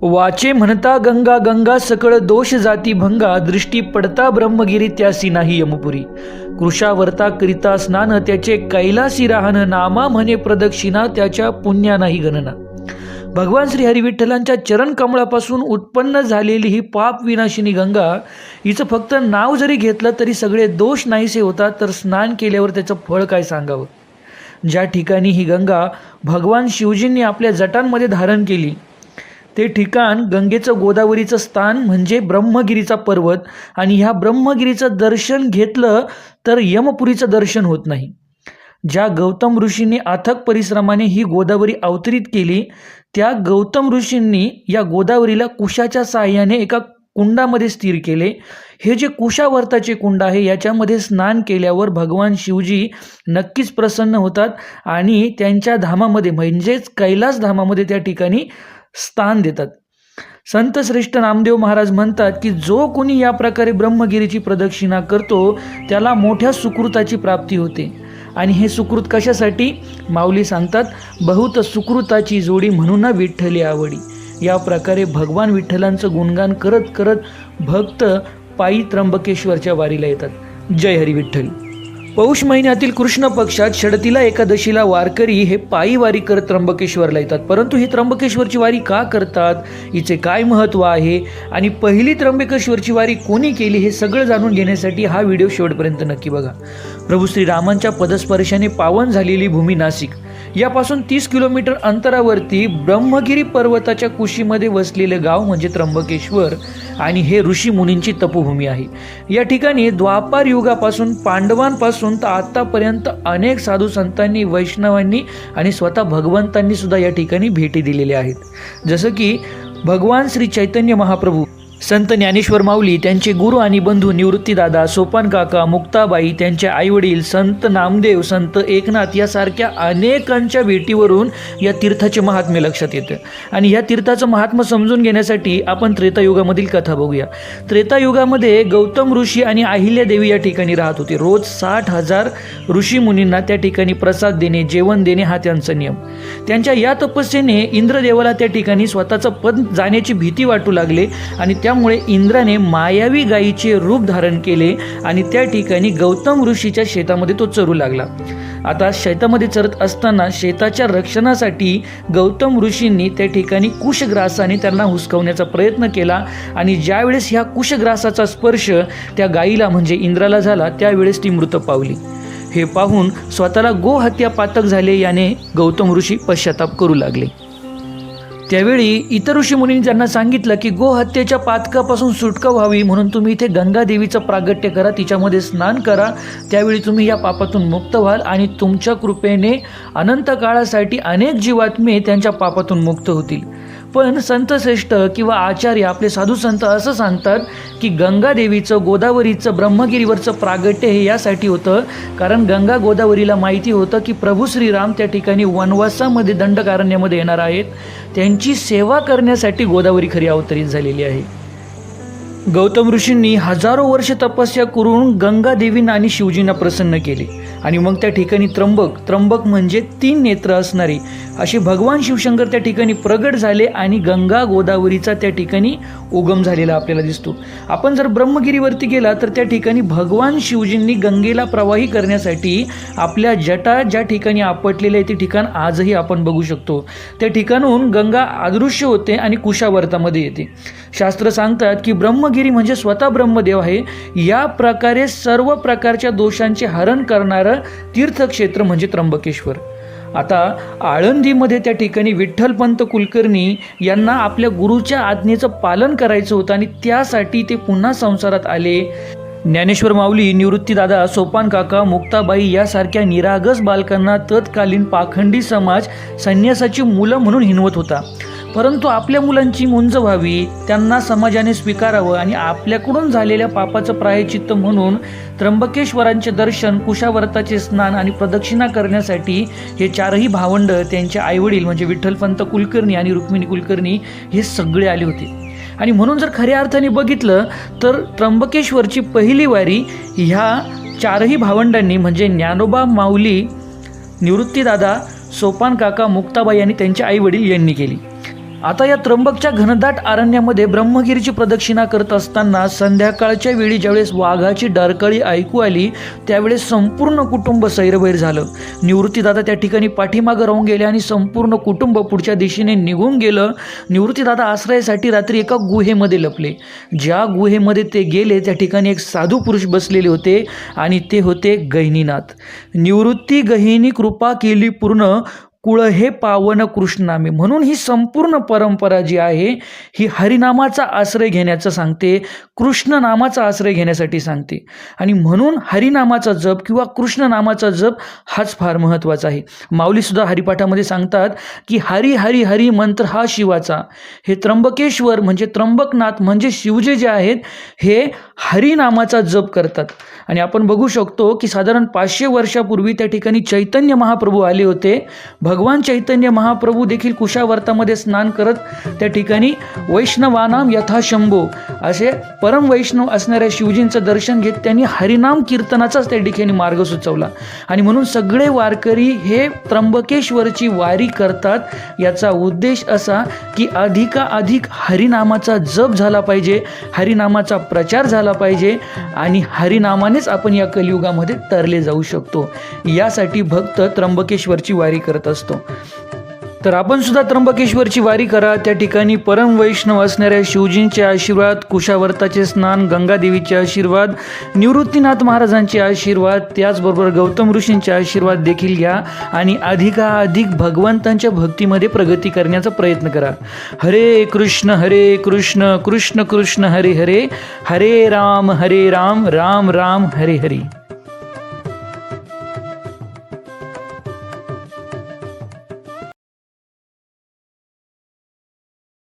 वाचे म्हणता गंगा गंगा सकळ दोष जाती भंगा दृष्टी पडता ब्रह्मगिरी त्यासी नाही यमपुरी. कृषावर्ता करिता स्नान त्याचे कैलासी राहन नामा म्हणे प्रदक्षिणा त्याच्या पुण्या नाही गणना. भगवान श्री हरिविठ्ठलांच्या चरणकमळापासून चरण कमळापासून उत्पन्न झालेली ही पाप विनाशिनी गंगा हिचं फक्त नाव जरी घेतलं तरी सगळे दोष नाहीसे होतात तर स्नान केल्यावर त्याचं फळ काय सांगावं? ज्या ठिकाणी ही गंगा भगवान शिवजींनी आपल्या जटांमध्ये धारण केली ते ठिकाण गंगेचं गोदावरीचं स्थान म्हणजे ब्रह्मगिरीचा पर्वत आणि ह्या ब्रह्मगिरीचं दर्शन घेतलं तर यमपुरीचं दर्शन होत नाही. ज्या गौतम ऋषींनी अथक परिश्रमाने ही गोदावरी अवतरित केली त्या गौतम ऋषींनी या गोदावरीला कुशाच्या साहाय्याने एका कुंडामध्ये स्थिर केले. हे जे कुशावर्ताचे कुंड आहे याच्यामध्ये स्नान केल्यावर भगवान शिवजी नक्कीच प्रसन्न होतात आणि त्यांच्या धामामध्ये म्हणजेच कैलास धामामध्ये त्या ठिकाणी स्थान देतात. संत श्रेष्ठ नामदेव महाराज म्हणतात की जो कोणी या प्रकारे ब्रह्मगिरीची प्रदक्षिणा करतो त्याला मोठ्या सुकृताची प्राप्ती होते. आणि हे सुकृत कशासाठी? माऊली सांगतात बहुत सुकृताची जोडी म्हणून विठ्ठली आवडी. या प्रकारे भगवान विठ्ठलांचं गुणगान करत करत भक्त पायी त्र्यंबकेश्वरच्या वारीला येतात. जय हरी विठ्ठल. पौष महिन्यातील कृष्ण पक्षात षडतीला एकादशीला वारकरी हे पायी वारी करत त्र्यंबकेश्वरला येतात. परंतु ही त्र्यंबकेश्वरची वारी का करतात? हिचे काय महत्त्व आहे? आणि पहिली त्र्यंबकेश्वरची वारी कोणी केली? हे सगळं जाणून घेण्यासाठी हा व्हिडिओ शेवटपर्यंत नक्की बघा. प्रभू श्रीरामांच्या पदस्पर्शाने पावन झालेली भूमी नाशिक. यापासून तीस किलोमीटर अंतरावरती ब्रह्मगिरी पर्वताच्या कुशीमध्ये वसलेले गाव म्हणजे त्र्यंबकेश्वर आणि हे ऋषी मुनींची तपोभूमी आहे. या ठिकाणी द्वापार युगापासून पांडवांपासून तर आत्तापर्यंत अनेक साधू संतांनी वैष्णवांनी आणि स्वतः भगवंतांनी सुद्धा या ठिकाणी भेटी दिलेल्या आहेत. जसं की भगवान श्री चैतन्य महाप्रभू संत ज्ञानेश्वर माऊली त्यांचे गुरु आणि बंधू निवृत्तीदादा सोपान काका मुक्ताबाई त्यांचे आईवडील संत नामदेव संत एकनाथ यासारख्या अनेकांच्या भेटीवरून या तीर्थाचे महात्म्य लक्षात येतं. आणि या तीर्थाचं महात्म्य समजून घेण्यासाठी आपण त्रेतायुगामधील कथा बघूया. त्रेतायुगामध्ये गौतम ऋषी आणि अहिल्या देवी या ठिकाणी राहत होते. रोज साठ हजार ऋषी मुनींना त्या ठिकाणी प्रसाद देणे जेवण देणे हा त्यांचा नियम. त्यांच्या या तपस्येने इंद्रदेवाला त्या ठिकाणी स्वतःचं पद जाण्याची भीती वाटू लागले आणि त्यामुळे इंद्राने मायावी गायीचे रूप धारण केले आणि त्या ठिकाणी गौतम ऋषीच्या शेतामध्ये तो चरू लागला. आता शेतामध्ये चरत असताना शेताच्या रक्षणासाठी गौतम ऋषींनी त्या ठिकाणी कुशग्रासाने त्यांना हुसकवण्याचा प्रयत्न केला आणि ज्यावेळेस ह्या कुशग्रासाचा स्पर्श त्या गायीला म्हणजे इंद्राला झाला त्यावेळेस ती मृत पावली. हे पाहून स्वतःला गोहत्या पातक झाले याने गौतम ऋषी पश्चाताप करू लागले. त्यावेळी इतर ऋषीमुनींनी त्यांना सांगितलं की गोहत्येच्या पातकापासून सुटका व्हावी म्हणून तुम्ही इथे गंगा देवीचं प्रागट्य करा तिच्यामध्ये स्नान करा त्यावेळी तुम्ही या पापातून मुक्त व्हाल आणि तुमच्या कृपेने अनंत काळासाठी अनेक जीवात्मे त्यांच्या पापातून मुक्त होतील. पण संत श्रेष्ठ किंवा आचार्य आपले साधू संत असं सांगतात की गंगा देवीचं गोदावरीचं ब्रह्मगिरीवरचं प्रागट्य हे यासाठी होतं. कारण गंगा गोदावरीला माहिती होतं की प्रभू श्रीराम त्या ठिकाणी वनवासामध्ये दंडकारण्यामध्ये येणार आहेत. त्यांची सेवा करण्यासाठी गोदावरी खरी अवतरित झालेली आहे. गौतम ऋषींनी हजारो वर्ष तपस्या करून गंगा देवींना आणि शिवजींना प्रसन्न केले. आणि मग त्या ठिकाणी त्र्यंबक त्र्यंबक म्हणजे तीन नेत्र असणारे. असे भगवान शिवशंकर त्या ठिकाणी प्रगट झाले आणि गंगा गोदावरीचा त्या ठिकाणी उगम झालेला आपल्याला दिसतो. आपण जर ब्रह्मगिरीवरती गेला तर त्या ठिकाणी भगवान शिवजींनी गंगेला प्रवाही करण्यासाठी आपल्या जटा ज्या ठिकाणी आपटलेल्या आहे ते ठिकाण आजही आपण बघू शकतो. त्या ठिकाणहून गंगा अदृश्य होते आणि कुशावर्तामध्ये येते. शास्त्र सांगतात की ब्रह्मगिरी म्हणजे स्वतः ब्रह्मदेव आहे. या प्रकारे सर्व प्रकारच्या दोषांचे हरण करणारं तीर्थक्षेत्र म्हणजे त्र्यंबकेश्वर. आता आळंदीमध्ये त्या ठिकाणी विठ्ठलपंत कुलकर्णी यांना आपल्या गुरुच्या आज्ञेचं पालन करायचं होतं आणि त्यासाठी ते पुन्हा संसारात आले. ज्ञानेश्वर माऊली निवृत्तीदादा सोपान काका मुक्ताबाई यासारख्या निरागस बालकांना तत्कालीन पाखंडी समाज संन्यासाची मुलं म्हणून हिनवत होता. परंतु आपल्या मुलांची मुंज व्हावी त्यांना समाजाने स्वीकारावं आणि आपल्याकडून झालेल्या पापाचं प्रायचित्त म्हणून त्र्यंबकेश्वरांचे दर्शन कुशावर्ताचे स्नान आणि प्रदक्षिणा करण्यासाठी हे चारही भावंड त्यांचे आईवडील म्हणजे विठ्ठलपंत कुलकर्णी आणि रुक्मिणी कुलकर्णी हे सगळे आले होते. आणि म्हणून जर खऱ्या अर्थाने बघितलं तर त्र्यंबकेश्वरची पहिली वारी ह्या चारही भावंडांनी म्हणजे ज्ञानोबा माऊली निवृत्तीदादा सोपान काका मुक्ताबाई आणि त्यांचे आईवडील यांनी केली. आता या त्र्यंबकच्या घनदाट अरण्यामध्ये ब्रह्मगिरीची प्रदक्षिणा करत असताना संध्याकाळच्या वेळी ज्यावेळेस वाघाची डरकळी ऐकू आली त्यावेळेस संपूर्ण कुटुंब सैरभैर झालं. निवृत्तीदादा त्या ठिकाणी पाठीमागं राहून गेले आणि संपूर्ण कुटुंब पुढच्या दिशेने निघून गेलं. निवृत्तीदादा आश्रयासाठी रात्री एका गुहेमध्ये लपले. ज्या गुहेमध्ये ते गेले त्या ठिकाणी एक साधू पुरुष बसलेले होते आणि ते होते गहिनीनाथ. निवृत्ती गहिनी कृपा केली पूर्ण कुळ हे पावन कृष्णनामे. म्हणून ही संपूर्ण परंपरा जी आहे ही हरिनामाचा आश्रय घेण्याचं सांगते कृष्ण नामाचा आश्रय घेण्यासाठी सांगते. आणि म्हणून हरिनामाचा जप किंवा कृष्ण नामाचा जप हाच फार महत्त्वाचा आहे. माऊलीसुद्धा हरिपाठामध्ये सांगतात की हरी हरी हरी मंत्र हा शिवाचा. हे त्र्यंबकेश्वर म्हणजे त्र्यंबकनाथ म्हणजे शिवजे जे आहेत हे हरिनामाचा जप करतात. आणि आपण बघू शकतो की साधारण पाचशे वर्षापूर्वी त्या ठिकाणी चैतन्य महाप्रभू आले होते. भग भगवान चैतन्य महाप्रभू देखील कुशावर्तामध्ये स्नान करत त्या ठिकाणी वैष्णवानाम यथाशंभो असे परम वैष्णव असणाऱ्या शिवजींचं दर्शन घेत त्यांनी हरिनाम कीर्तनाचाच त्या ठिकाणी मार्ग सुचवला. आणि म्हणून सगळे वारकरी हे त्र्यंबकेश्वरची वारी करतात. याचा उद्देश असा की अधिकाधिक हरिनामाचा जप झाला पाहिजे हरिनामाचा प्रचार झाला पाहिजे आणि हरिनामानेच आपण या कलियुगामध्ये तरले जाऊ शकतो. यासाठी भक्त त्र्यंबकेश्वरची वारी करत असतो असतो. तर आपण सुद्धा त्र्यंबकेश्वरची वारी करा. त्या ठिकाणी परम वैष्णव असणाऱ्या शिवजींचे आशीर्वाद कुशावर्ताचे स्नान गंगादेवीचे आशीर्वाद निवृत्तीनाथ महाराजांचे आशीर्वाद त्याचबरोबर गौतम ऋषींचे आशीर्वाद देखील घ्या आणि अधिकाधिक भगवंतांच्या भक्तीमध्ये प्रगती करण्याचा प्रयत्न करा. हरे कृष्ण हरे कृष्ण कृष्ण कृष्ण हरे हरे. हरे राम हरे राम राम राम हरे हरे.